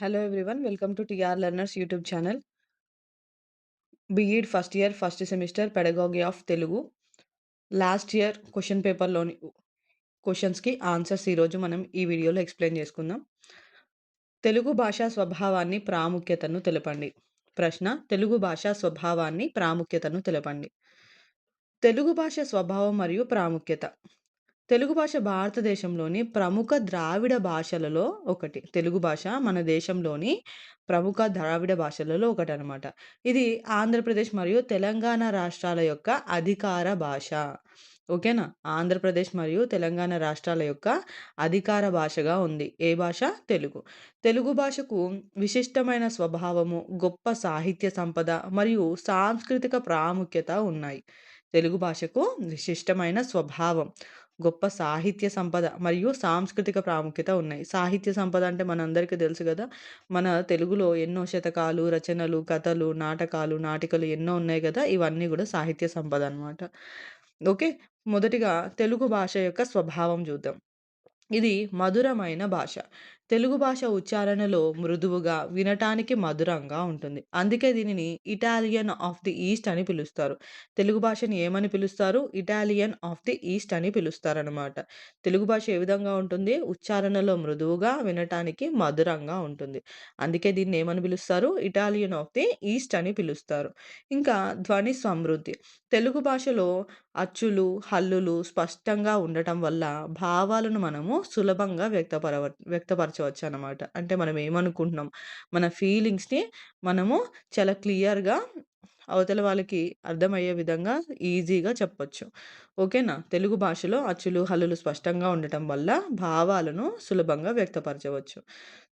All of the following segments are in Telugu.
Hello everyone welcome to T R learners YouTube channel. B Ed first year first semester pedagogy of Telugu. Last year question పేపర్‌లోని క్వశ్చన్స్కి ఆన్సర్స్ ఈరోజు మనం ఈ వీడియోలో ఎక్స్‌ప్లెయిన్ చేసుకుందాం. తెలుగు భాషా స్వభావాన్ని, ప్రాముఖ్యతను తెలపండి. ప్రశ్న: తెలుగు భాషా స్వభావాన్ని, ప్రాముఖ్యతను తెలపండి. తెలుగు భాష స్వభావం మరియు ప్రాముఖ్యత. తెలుగు భాష భారతదేశంలోని ప్రముఖ ద్రావిడ భాషలలో ఒకటి. తెలుగు భాష మన దేశంలోని ప్రముఖ ద్రావిడ భాషలలో ఒకటి అనమాట ఇది ఆంధ్రప్రదేశ్ మరియు తెలంగాణ రాష్ట్రాల యొక్క అధికార భాష. ఓకేనా? ఆంధ్రప్రదేశ్ మరియు తెలంగాణ రాష్ట్రాల యొక్క అధికార భాషగా ఉంది. ఏ భాష? తెలుగు. తెలుగు భాషకు విశిష్టమైన స్వభావము, గొప్ప సాహిత్య సంపద మరియు సాంస్కృతిక ప్రాముఖ్యత ఉన్నాయి. తెలుగు భాషకు విశిష్టమైన స్వభావం, గొప్ప సాహిత్య సంపద మరియు సాంస్కృతిక ప్రాముఖ్యత ఉన్నాయి. సాహిత్య సంపద అంటే మనందరికీ తెలుసు కదా మన తెలుగులో ఎన్నో శతకాలు, రచనలు, కథలు, నాటకాలు, నాటికలు ఎన్నో ఉన్నాయి కదా ఇవన్నీ కూడా సాహిత్య సంపద అనమాట. ఓకే. మొదటిగా తెలుగు భాష యొక్క స్వభావం చూద్దాం ఇది మధురమైన భాష. తెలుగు భాష ఉచ్చారణలో మృదువుగా, వినటానికి మధురంగా ఉంటుంది. అందుకే దీనిని ఇటాలియన్ ఆఫ్ ది ఈస్ట్ అని పిలుస్తారు. తెలుగు భాషని ఏమని పిలుస్తారు? ఇటాలియన్ ఆఫ్ ది ఈస్ట్ అని పిలుస్తారనమాట. తెలుగు భాష ఏ విధంగా ఉంటుంది? ఉచ్చారణలో మృదువుగా, వినటానికి మధురంగా ఉంటుంది. అందుకే దీన్ని ఏమని పిలుస్తారు? ఇటాలియన్ ఆఫ్ ది ఈస్ట్ అని పిలుస్తారు. ఇంకా ధ్వని సమృద్ధి. తెలుగు భాషలో అచ్చులు, హల్లులు స్పష్టంగా ఉండటం వల్ల భావాలను మనము సులభంగా వ్యక్తపరవ వ్యక్తపరచవచ్చనమాట. అంటే మనం ఏమనుకుంటున్నాం, మన ఫీలింగ్స్‌ని మనము చాలా క్లియర్‌గా అవతల వాళ్ళకి అర్థమయ్యే విధంగా ఈజీగా చెప్పొచ్చు. ఓకేనా? తెలుగు భాషలో అచ్చులు, హల్లులు స్పష్టంగా ఉండటం వల్ల భావాలను సులభంగా వ్యక్తపరచవచ్చు.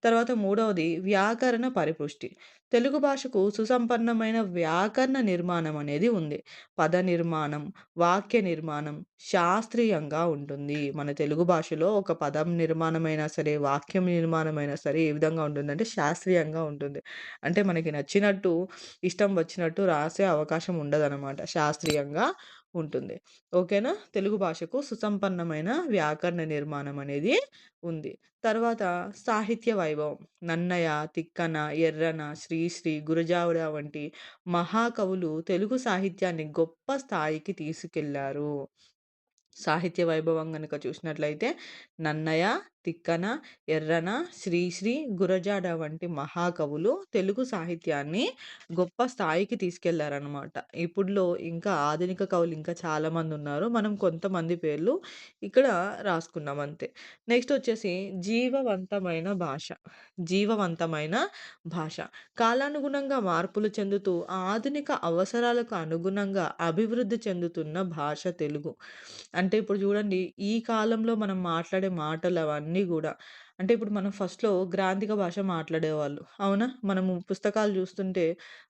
తర్వాత మూడవది వ్యాకరణ పరిపుష్టి. తెలుగు భాషకు సుసంపన్నమైన వ్యాకరణ నిర్మాణం అనేది ఉంది. పద నిర్మాణం, వాక్య నిర్మాణం శాస్త్రీయంగా ఉంటుంది. మన తెలుగు భాషలో ఒక పదం నిర్మాణమైనా సరే, వాక్యం నిర్మాణమైనా సరే ఏ విధంగా ఉంటుందంటే శాస్త్రీయంగా ఉంటుంది. అంటే మనకి నచ్చినట్టు, ఇష్టం వచ్చినట్టు రాసే అవకాశం ఉండదనమాట. శాస్త్రీయంగా ఉంటుంది. ఓకేనా? తెలుగు భాషకు సుసంపన్నమైన వ్యాకరణ నిర్మాణం అనేది ఉంది. తర్వాత సాహిత్య వైభవం. నన్నయ, తిక్కన, ఎర్రన, శ్రీశ్రీ, గురజావుడ వంటి మహాకవులు తెలుగు సాహిత్యాన్ని గొప్ప స్థాయికి తీసుకెళ్ళారు. సాహిత్య వైభవం కనుక చూసినట్లయితే నన్నయ, తిక్కన, ఎర్రన, శ్రీశ్రీ, గురజాడ వంటి మహాకవులు తెలుగు సాహిత్యాన్ని గొప్ప స్థాయికి తీసుకెళ్ళారనమాట. ఇప్పుడులో ఇంకా ఆధునిక కవులు ఇంకా చాలామంది ఉన్నారు మనం కొంతమంది పేర్లు ఇక్కడ రాసుకున్నాం అంతే. నెక్స్ట్ వచ్చేసి జీవవంతమైన భాష. జీవవంతమైన భాష. కాలానుగుణంగా మార్పులు చెందుతూ ఆధునిక అవసరాలకు అనుగుణంగా అభివృద్ధి చెందుతున్న భాష తెలుగు. అంటే ఇప్పుడు చూడండి ఈ కాలంలో మనం మాట్లాడే మాటలు అవన్నీ అన్నీ కూడా అంటే ఇప్పుడు మనం ఫస్ట్‌లో గ్రాంధిక భాష మాట్లాడేవాళ్ళు. అవునా? మనము పుస్తకాలు చూస్తుంటే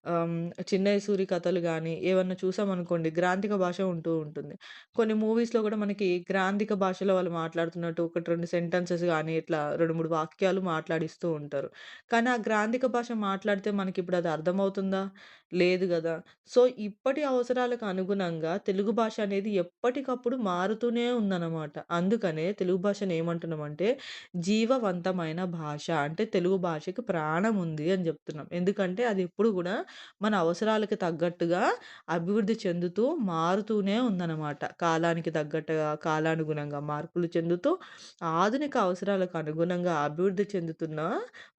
ఆహ్, చిన్నయ సూరి కథలు కానీ ఏమన్నా చూసామనుకోండి గ్రాంధిక భాష ఉంటూ ఉంటుంది. కొన్ని మూవీస్‌లో కూడా మనకి గ్రాంధిక భాషలో వాళ్ళు మాట్లాడుతున్నట్టు ఒకటి, రెండు సెంటెన్సెస్ కానీ ఇట్లా 2, 3 వాక్యాలు మాట్లాడిస్తూ ఉంటారు. కానీ ఆ గ్రాంధిక భాష మాట్లాడితే మనకి ఇప్పుడు అది అర్థమవుతుందా? లేదు కదా సో, ఇప్పటి అవసరాలకు అనుగుణంగా తెలుగు భాష అనేది ఎప్పటికప్పుడు మారుతూనే ఉందన్నమాట అందుకనే తెలుగు భాషను ఏమంటున్నామంటే జీవ జీవవంతమైన భాష. అంటే తెలుగు భాషకి ప్రాణం ఉంది అని చెప్తున్నాం ఎందుకంటే అది ఎప్పుడు కూడా మన అవసరాలకు తగ్గట్టుగా అభివృద్ధి చెందుతూ, మారుతూనే ఉందన్నమాట కాలానికి తగ్గట్టుగా, కాలానుగుణంగా మార్పులు చెందుతూ, ఆధునిక అవసరాలకు అనుగుణంగా అభివృద్ధి చెందుతున్న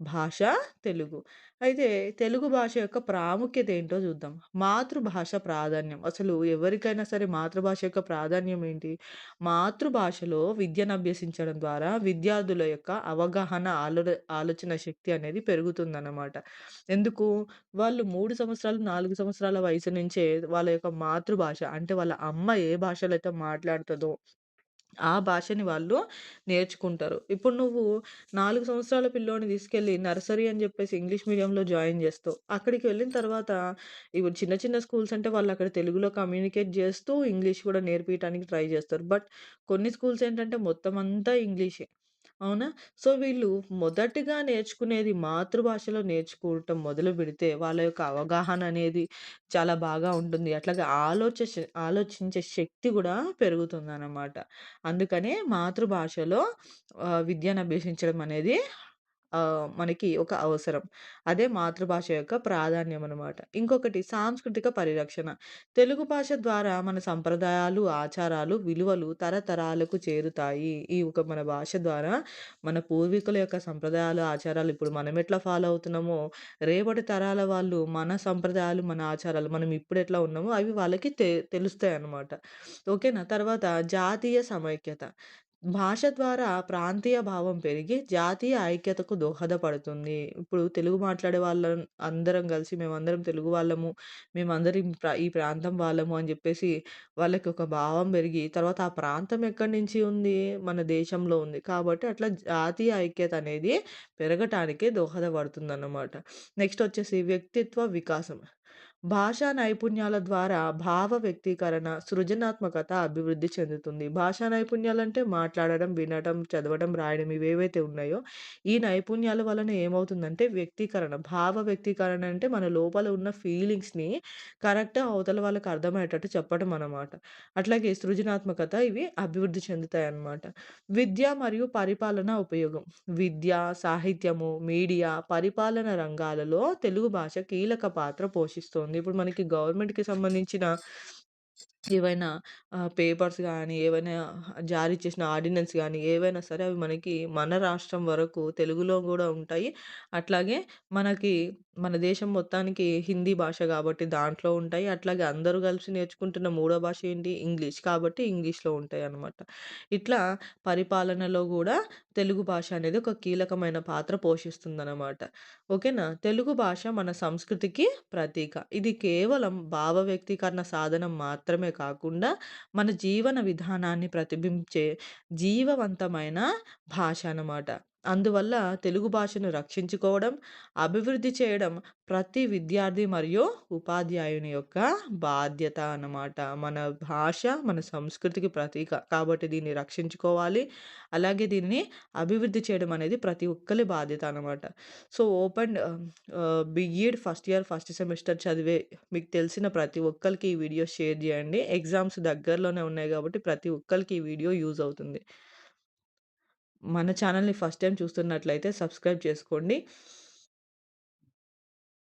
భాష తెలుగు. అయితే తెలుగు భాష యొక్క ప్రాముఖ్యత ఏంటో చూద్దాం మాతృభాష ప్రాధాన్యం. అసలు ఎవరికైనా సరే మాతృభాష యొక్క ప్రాధాన్యం ఏంటి? మాతృభాషలో విద్యను అభ్యసించడం ద్వారా విద్యార్థుల యొక్క అవగాహన, ఆలో ఆలోచన శక్తి అనేది పెరుగుతుందన్నమాట ఎందుకు? వాళ్ళు 3 సంవత్సరాలు, 4 సంవత్సరాల వయసు నుంచే వాళ్ళ యొక్క మాతృభాష అంటే వాళ్ళ అమ్మ ఏ భాషలో అయితే మాట్లాడుతదో ఆ భాషని వాళ్ళు నేర్చుకుంటారు. ఇప్పుడు నువ్వు నాలుగు సంవత్సరాల పిల్లోని తీసుకెళ్ళి నర్సరీ అని చెప్పేసి ఇంగ్లీష్ మీడియంలో జాయిన్ చేస్తావు అక్కడికి వెళ్ళిన తర్వాత ఇప్పుడు చిన్న చిన్న స్కూల్స్ అంటే వాళ్ళు అక్కడ తెలుగులో కమ్యూనికేట్ చేస్తూ ఇంగ్లీష్ కూడా నేర్పించడానికి ట్రై చేస్తారు బట్ కొన్ని స్కూల్స్ ఏంటంటే మొత్తం అంతా ఇంగ్లీషే. అవునా? సో, వీళ్ళు మొదటిగా నేర్చుకునేది మాతృభాషలో నేర్చుకోవటం మొదలుపెడితే వాళ్ళ యొక్క అవగాహన అనేది చాలా బాగా ఉంటుంది. అట్లాగే ఆలోచ ఆలోచించే శక్తి గూడా పెరుగుతుందనమాట. అందుకనే మాతృభాషలో ఆహ్, విద్యను అభ్యసించడం అనేది ఆహ్, మనకి ఒక అవసరం. అదే మాతృభాష యొక్క ప్రాధాన్యం అనమాట. ఇంకొకటి సాంస్కృతిక పరిరక్షణ. తెలుగు భాష ద్వారా మన సంప్రదాయాలు, ఆచారాలు, విలువలు తరతరాలకు చేరుతాయి. ఈ ఒక మన భాష ద్వారా మన పూర్వీకుల యొక్క సంప్రదాయాలు, ఆచారాలు ఇప్పుడు మనం ఎట్లా ఫాలో అవుతున్నామో, రేపటి తరాల వాళ్ళు మన సంప్రదాయాలు, మన ఆచారాలు మనం ఇప్పుడెట్లా ఉన్నామో అవి వాళ్ళకి తె తెలుస్తాయన్నమాట. ఓకేనా? తర్వాత జాతీయ సమైక్యత. భాష ద్వారా ప్రాంతీయ భావం పెరిగి జాతీయ ఐక్యతకు దోహదపడుతుంది. ఇప్పుడు తెలుగు మాట్లాడే వాళ్ళం అందరం కలిసి మేమందరం తెలుగు వాళ్ళము, మేమందరం ప్ర ఈ ప్రాంతం వాళ్ళము అని జెప్పేసి వాళ్ళకి ఒక భావం పెరిగి తర్వాత ఆ ప్రాంతం ఎక్కడి నుంచి ఉంది? మన దేశంలో ఉంది. కాబట్టి అట్లా జాతీయ ఐక్యత అనేది పెరగటానికి దోహదపడుతుందన్నమాట. నెక్స్ట్ వచ్చేసి వ్యక్తిత్వ వికాసం. భాషా నైపుణ్యాల ద్వారా భావ వ్యక్తీకరణ, సృజనాత్మకత అభివృద్ధి చెందుతుంది. భాషా నైపుణ్యాలంటే మాట్లాడడం, వినడం, చదవడం, రాయడం ఇవేవైతే ఉన్నాయో, ఈ నైపుణ్యాల వలన ఏమవుతుందంటే వ్యక్తీకరణ, భావ వ్యక్తీకరణ అంటే మన లోపల ఉన్న ఫీలింగ్స్‌ని కరెక్ట్ అవతల వాళ్ళకి అర్థమయ్యేటట్టు చెప్పడం అన్నమాట. అట్లాగే సృజనాత్మకత ఇవి అభివృద్ధి చెందుతాయి అన్నమాట విద్య మరియు పరిపాలన ఉపయోగం. విద్య, సాహిత్యము, మీడియా, పరిపాలన రంగాలలో తెలుగు భాష కీలక పాత్ర పోషిస్తోంది. ఇప్పుడు మనకి గవర్నమెంట్‌కి సంబంధించిన ఏవైనా ఆహ్, పేపర్స్ గానీ, ఏవైనా జారీ చేసిన ఆర్డినెన్స్ గానీ, ఏవైనా సరే అవి మనకి మన రాష్ట్రం వరకు తెలుగులో గూడా ఉంటాయి. అట్లాగే మనకి మన దేశం మొత్తానికి హిందీ భాష గాబట్టి దాంట్లో ఉంటాయి. అట్లాగే అందరూ కలిసి నేర్చుకుంటున్న మూడో భాష ఏంటి? ఇంగ్లీష్. కాబట్టి ఇంగ్లీష్‌లో ఉంటాయన్నమాట. ఇట్లా పరిపాలనలో గూడా తెలుగు భాష అనేది ఒక కీలకమైన పాత్ర పోషిస్తుందనమాట. ఓకేనా? తెలుగు భాష మన సంస్కృతికి ప్రతీక. ఇది కేవలం భావ వ్యక్తీకరణ సాధనం మాత్రమే కాకుండా, మన జీవన విధానాన్ని ప్రతిబింబించే జీవవంతమైన భాష అనమాట. అందువల్ల తెలుగు భాషను రక్షించుకోవడం, అభివృద్ధి చేయడం ప్రతి విద్యార్థి మరియు ఉపాధ్యాయుని యొక్క బాధ్యత అన్నమాట. మన భాష మన సంస్కృతికి ప్రతీక. కాబట్టి దీన్ని రక్షించుకోవాలి. అలాగే దీన్ని అభివృద్ధి చేయడం అనేది ప్రతి ఒక్కరి బాధ్యత అన్నమాట. So, open B Ed first year, first semester చదివే మీకు తెలిసిన ప్రతి ఒక్కరికి ఈ వీడియో షేర్ చేయండి ఎగ్జామ్స్ దగ్గరలోనే ఉన్నాయి కాబట్టి ప్రతి ఒక్కరికి ఈ వీడియో యూజ్ అవుతుంది. మన ఛానల్ని ఫస్ట్ టైం చూస్తున్నట్లయితే సబ్స్క్రైబ్ చేసుకోండి.